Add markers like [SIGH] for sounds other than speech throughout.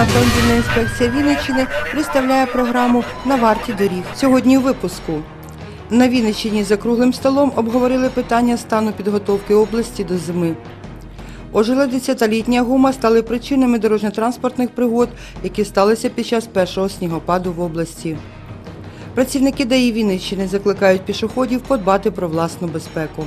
Державна інспекція Вінниччини представляє програму На варті доріг. Сьогодні у випуску. На Вінниччині за круглим столом обговорили питання стану підготовки області до зими. Ожеледиця та літня гума стали причинами дорожньо-транспортних пригод, які сталися під час першого снігопаду в області. Працівники ДАІ Вінниччини закликають пішоходів подбати про власну безпеку.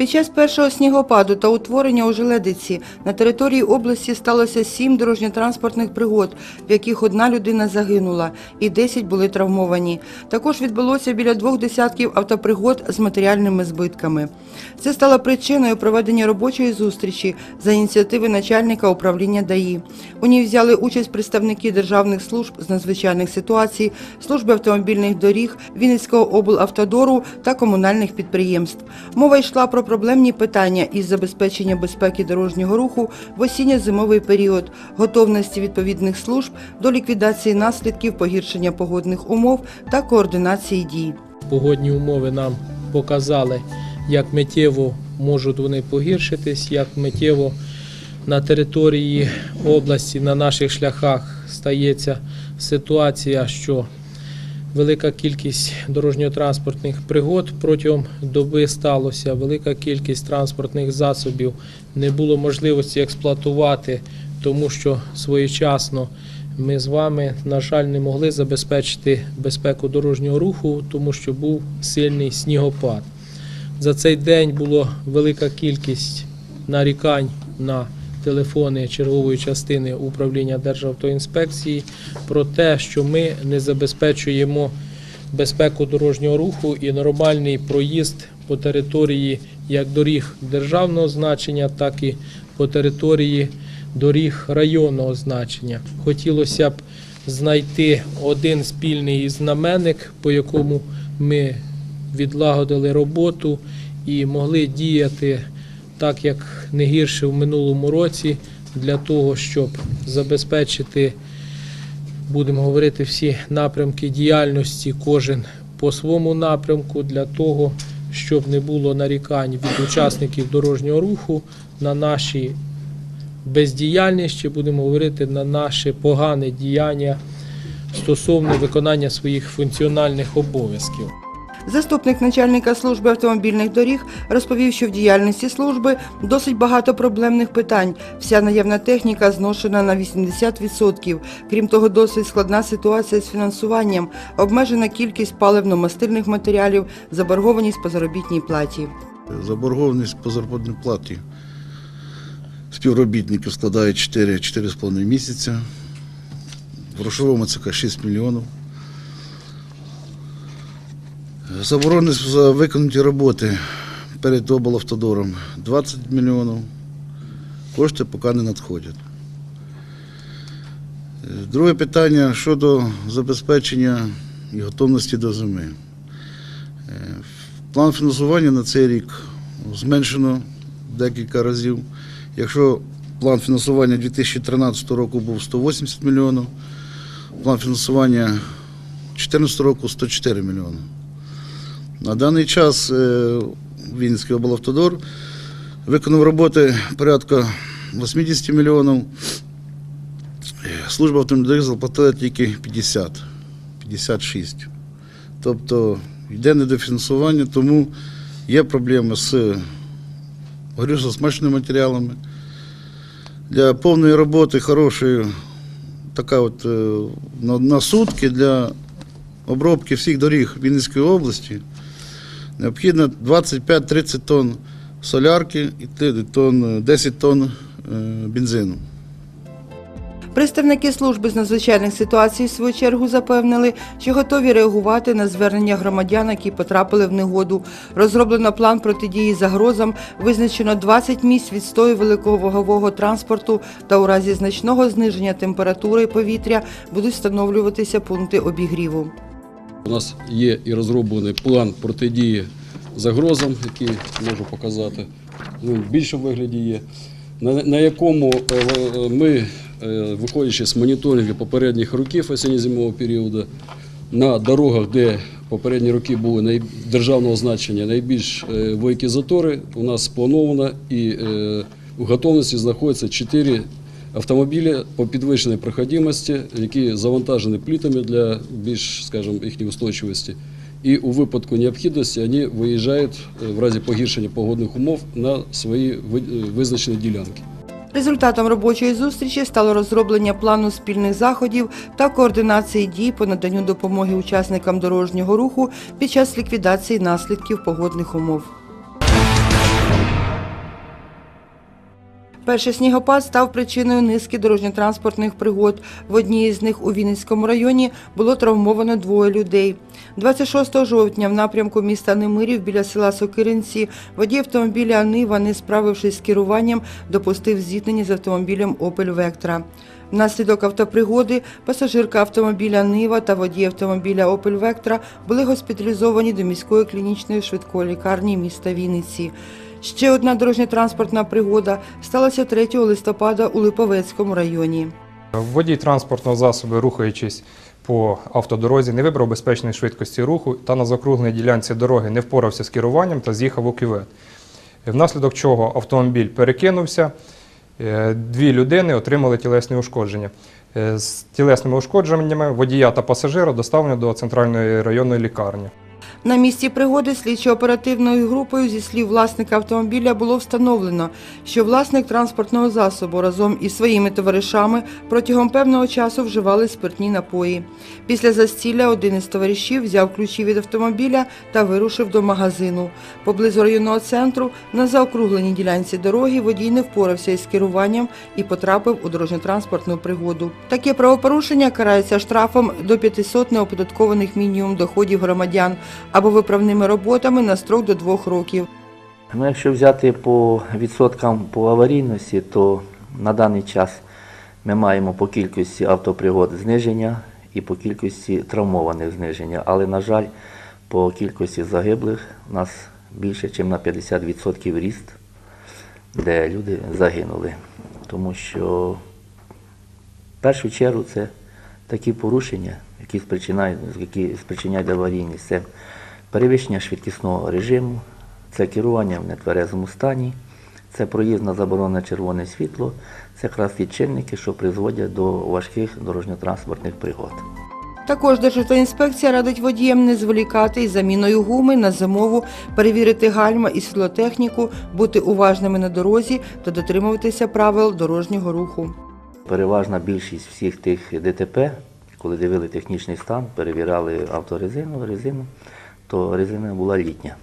Під час першого снігопаду та утворення у Желедиці на території області сталося сім дорожньо-транспортних пригод, в яких одна людина загинула і 10 були травмовані. Також відбулося біля двох десятків автопригод з матеріальними збитками. Це стало причиною проведення робочої зустрічі за ініціативи начальника управління ДАІ. У ній взяли участь представники державних служб з надзвичайних ситуацій, служби автомобільних доріг, Вінницького облавтодору та комунальних підприємств. Мова йшла про проблемні питання із забезпечення безпеки дорожнього руху в осінньо-зимовий період, готовності відповідних служб до ліквідації наслідків погіршення погодних умов та координації дій. Погодні умови нам показали, як миттєво можуть вони погіршитись, як миттєво на території області, на наших шляхах стається ситуація, що велика кількість дорожньо-транспортних пригод. Протягом доби сталося, велика кількість транспортних засобів. Не було можливості експлуатувати, тому що своєчасно ми з вами, на жаль, не могли забезпечити безпеку дорожнього руху, тому що був сильний снігопад. За цей день було велика кількість нарікань на телефони чергової частини управління Державтоінспекції про те, що ми не забезпечуємо безпеку дорожнього руху і нормальний проїзд по території як доріг державного значення, так і по території доріг районного значення. Хотілося б знайти один спільний знаменник, по якому ми відлагодили роботу і могли діяти так, як не гірше в минулому році, для того, щоб забезпечити, будемо говорити, всі напрямки діяльності, кожен по своєму напрямку, для того, щоб не було нарікань від учасників дорожнього руху на наші бездіяльність, будемо говорити на наше погане діяння стосовно виконання своїх функціональних обов'язків. Заступник начальника служби автомобільних доріг розповів, що в діяльності служби досить багато проблемних питань. Вся наявна техніка зношена на 80%. Крім того, досить складна ситуація з фінансуванням, обмежена кількість паливно-мастильних матеріалів, заборгованість по заробітній платі. Заборгованість по заробітній платі співробітників складає 4-4,5 місяця. В грошовому це 6 мільйонів. Заборгованість за виконані роботи перед облавтодором 20 мільйонів. Кошти поки не надходять. Друге питання щодо забезпечення і готовності до зими. Е, План фінансування на цей рік зменшено декілька разів. Якщо план фінансування 2013 року був 180 мільйонів, план фінансування 2014 року 104 мільйони. На даний час е, Вінницький облавтодор виконав роботи порядка 80 мільйонів. Е, Служба автомобільних заплатила тільки 50, 56. Тобто йде недофінансування, тому є проблеми з горючо-смачними матеріалами. Для повної роботи хорошої, така от е, на сутки для обробки всіх доріг Вінницької області необхідно 25-30 тонн солярки і тонн, 10 тонн е, бензину. Представники служби з надзвичайних ситуацій, в свою чергу, запевнили, що готові реагувати на звернення громадян, які потрапили в негоду. Розроблено план протидії загрозам, визначено 20 місць відстою великовагового транспорту та у разі значного зниження температури повітря будуть встановлюватися пункти обігріву. У нас є і розроблений план протидії загрозам, який можу показати. Ну, в більшому вигляді є, на, якому е, е, ми, е, виходячи з моніторингу попередніх років осінньо-зимового періоду, на дорогах, де попередні роки були державного значення найбільш великі затори, у нас сплановано і у готовності знаходяться 4 автомобілі по підвищеній проходимості, які завантажені плитами для більш, скажімо, їхньої устойчивості. І у випадку необхідності вони виїжджають е, в разі погіршення погодних умов на свої е, визначені ділянки. Результатом робочої зустрічі стало розроблення плану спільних заходів та координації дій по наданню допомоги учасникам дорожнього руху під час ліквідації наслідків погодних умов. Перший снігопад став причиною низки дорожньо-транспортних пригод. В одній з них у Вінницькому районі було травмовано двоє людей. 26 жовтня в напрямку міста Немирів біля села Сокиринці водій автомобіля Нива, не справившись з керуванням, допустив зіткнення з автомобілем Opel Vectra. Внаслідок автопригоди пасажирка автомобіля Нива та водій автомобіля Opel Vectra були госпіталізовані до міської клінічної швидкої лікарні міста Вінниці. Ще одна дорожньо-транспортна пригода сталася 3 листопада у Липовецькому районі. Водій транспортного засобу, рухаючись по автодорозі, не вибрав безпечної швидкості руху та на закругленій ділянці дороги не впорався з керуванням та з'їхав у кювет. Внаслідок чого автомобіль перекинувся, е, дві людини отримали тілесні ушкодження. Е, З тілесними ушкодженнями водія та пасажира доставлено до центральної районної лікарні. На місці пригоди слідчо-оперативною групою зі слів власника автомобіля було встановлено, що власник транспортного засобу разом із своїми товаришами протягом певного часу вживали спиртні напої. Після застілля один із товаришів взяв ключі від автомобіля та вирушив до магазину. Поблизу районного центру на заокругленій ділянці дороги водій не впорався із керуванням і потрапив у дорожньо-транспортну пригоду. Таке правопорушення карається штрафом до 500 неоподаткованих мінімум доходів громадян або виправними роботами на строк до двох років. Ну, якщо взяти по відсоткам по аварійності, то на даний час ми маємо по кількості автопригод зниження і по кількості травмованих зниження. Але, на жаль, по кількості загиблих у нас більше, ніж на 50% ріст, де люди загинули. Тому що в першу чергу це такі порушення, які спричиняють, які спричиняють аварійність. Це перевищення швидкісного режиму, це керування в нетверезому стані, це проїзд на заборонене червоне світло, це якраз ті чинники, що призводять до важких дорожньо-транспортних пригод. Також Державтоінспекція радить водіям не зволікати із заміною гуми на зимову, перевірити гальма і світлотехніку, бути уважними на дорозі та дотримуватися правил дорожнього руху. Переважна більшість всіх тих ДТП, коли дивили технічний стан, перевіряли авторезину, резину, то резина була літня.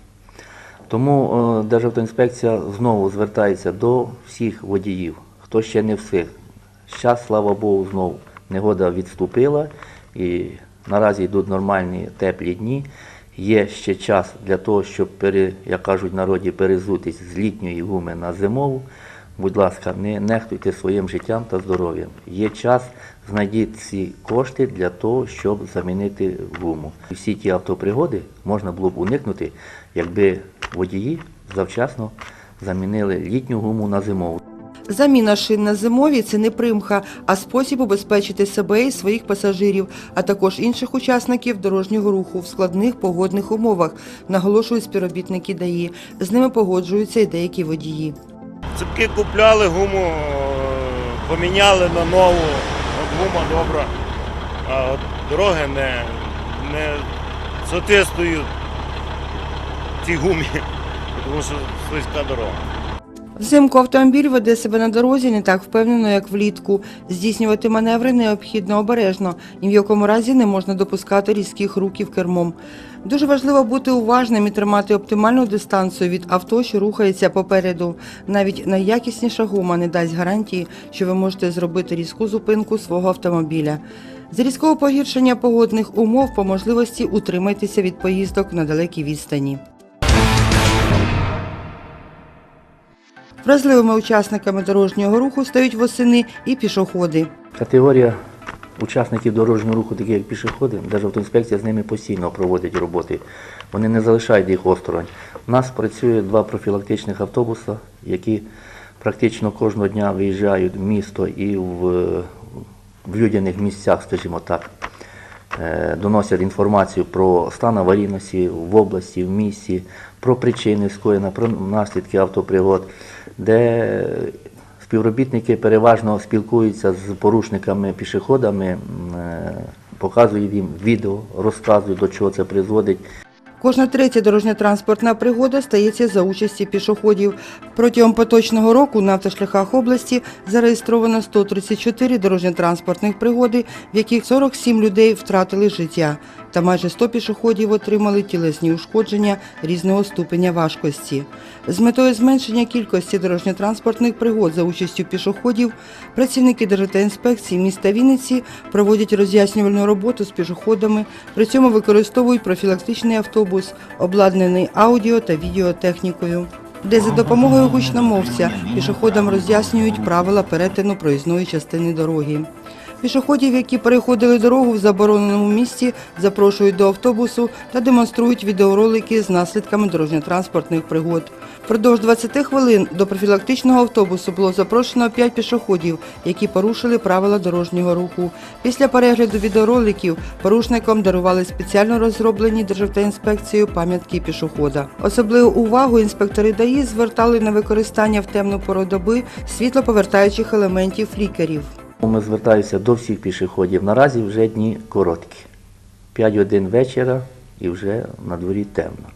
Тому е, Державтоінспекція знову звертається до всіх водіїв, хто ще не встиг. Зараз, слава Богу, знову негода відступила і наразі йдуть нормальні теплі дні. Є ще час для того, щоб, як кажуть народі, перезутись з літньої гуми на зимову. Будь ласка, не нехтуйте своїм життям та здоров'ям. Є час, знайдіть ці кошти для того, щоб замінити гуму. Всі ті автопригоди можна було б уникнути, якби водії завчасно замінили літню гуму на зимову. Заміна шин на зимові це не примха, а спосіб убезпечити себе і своїх пасажирів, а також інших учасників дорожнього руху в складних погодних умовах, наголошують співробітники ДАІ. З ними погоджуються і деякі водії. Ципки купляли, гуму е, поміняли на нову, от гума добра, а от дороги не, не соответствують цій гумі, [LAUGHS] тому що слизька дорога. Взимку автомобіль веде себе на дорозі не так впевнено, як влітку. Здійснювати маневри необхідно обережно, ні в якому разі не можна допускати різких руків кермом. Дуже важливо бути уважним і тримати оптимальну дистанцію від авто, що рухається попереду. Навіть найякісніша гума не дасть гарантії, що ви можете зробити різку зупинку свого автомобіля. З різкого погіршення погодних умов по можливості утримайтеся від поїздок на далекій відстані. Вразливими учасниками дорожнього руху стають восени і пішоходи. Категорія учасників дорожнього руху, такі як пішоходи, Державтоінспекція з ними постійно проводить роботи. Вони не залишають їх осторонь. У нас працює два профілактичних автобуси, які практично кожного дня виїжджають в місто і в, в людяних місцях, скажімо так. е, доносять інформацію про стан аварійності в області, в місті, про причини скоєння, про наслідки автопригод, де співробітники переважно спілкуються з порушниками, пішоходами, е, показують їм відео, розказують, до чого це призводить. Кожна третя дорожньо-транспортна пригода стається за участі пішоходів. Протягом поточного року на автошляхах області зареєстровано 134 дорожньо-транспортних пригоди, в яких 47 людей втратили життя, та майже 100 пішоходів отримали тілесні ушкодження різного ступеня важкості. З метою зменшення кількості дорожньо-транспортних пригод за участю пішоходів, працівники Державтоінспекції міста Вінниці проводять роз'яснювальну роботу з пішоходами, при цьому використовують профілактичний автобус, обладнаний аудіо та відеотехнікою. Де за допомогою гучномовця пішоходам роз'яснюють правила перетину проїзної частини дороги. Пішоходів, які переходили дорогу в забороненому місці, запрошують до автобусу та демонструють відеоролики з наслідками дорожньо-транспортних пригод. Впродовж 20 хвилин до профілактичного автобусу було запрошено 5 пішоходів, які порушили правила дорожнього руху. Після перегляду відеороликів порушникам дарували спеціально розроблені Державтоінспекцією пам'ятки пішохода. Особливу увагу інспектори ДАІ звертали на використання в темну пору доби світлоповертаючих елементів флікерів. Ми звертаюся до всіх пішоходів. Наразі вже дні короткі. 5 годин вечора і вже на дворі темно.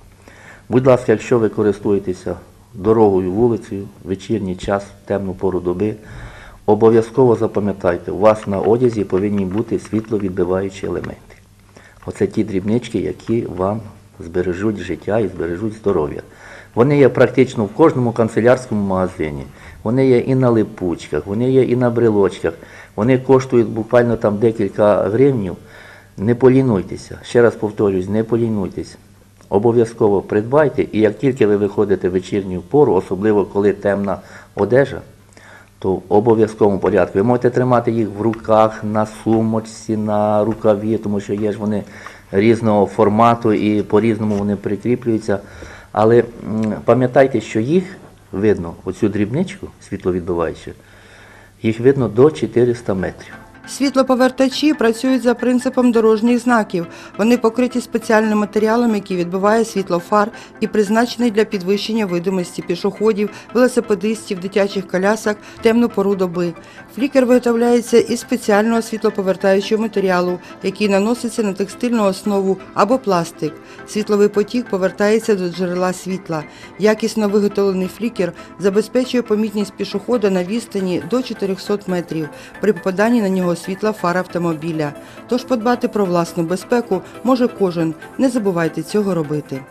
Будь ласка, якщо ви користуєтеся дорогою, вулицею, вечірній час, темну пору доби, обов'язково запам'ятайте, у вас на одязі повинні бути світловідбиваючі елементи. Оце ті дрібнички, які вам збережуть життя і збережуть здоров'я. Вони є практично в кожному канцелярському магазині. Вони є і на липучках, вони є і на брелочках. Вони коштують буквально там декілька гривнів. Не полінуйтеся. Ще раз повторюсь, не полінуйтесь. Обов'язково придбайте, і як тільки ви виходите в вечірню пору, особливо коли темна одежа, то в обов'язковому порядку. Ви можете тримати їх в руках, на сумочці, на рукаві, тому що є ж вони різного формату і по-різному вони прикріплюються. Але пам'ятайте, що їх видно, оцю дрібничку світловідбиваючу, їх видно до 400 метрів. Світлоповертачі працюють за принципом дорожніх знаків. Вони покриті спеціальним матеріалом, який відбиває світло фар і призначений для підвищення видимості пішоходів, велосипедистів, дитячих колясок темну пору доби. Флікер виготовляється із спеціального світлоповертаючого матеріалу, який наноситься на текстильну основу або пластик. Світловий потік повертається до джерела світла. Якісно виготовлений флікер забезпечує помітність пішохода на відстані до 400 метрів при попаданні на нього світла фар автомобіля. Тож подбати про власну безпеку може кожен. Не забувайте цього робити.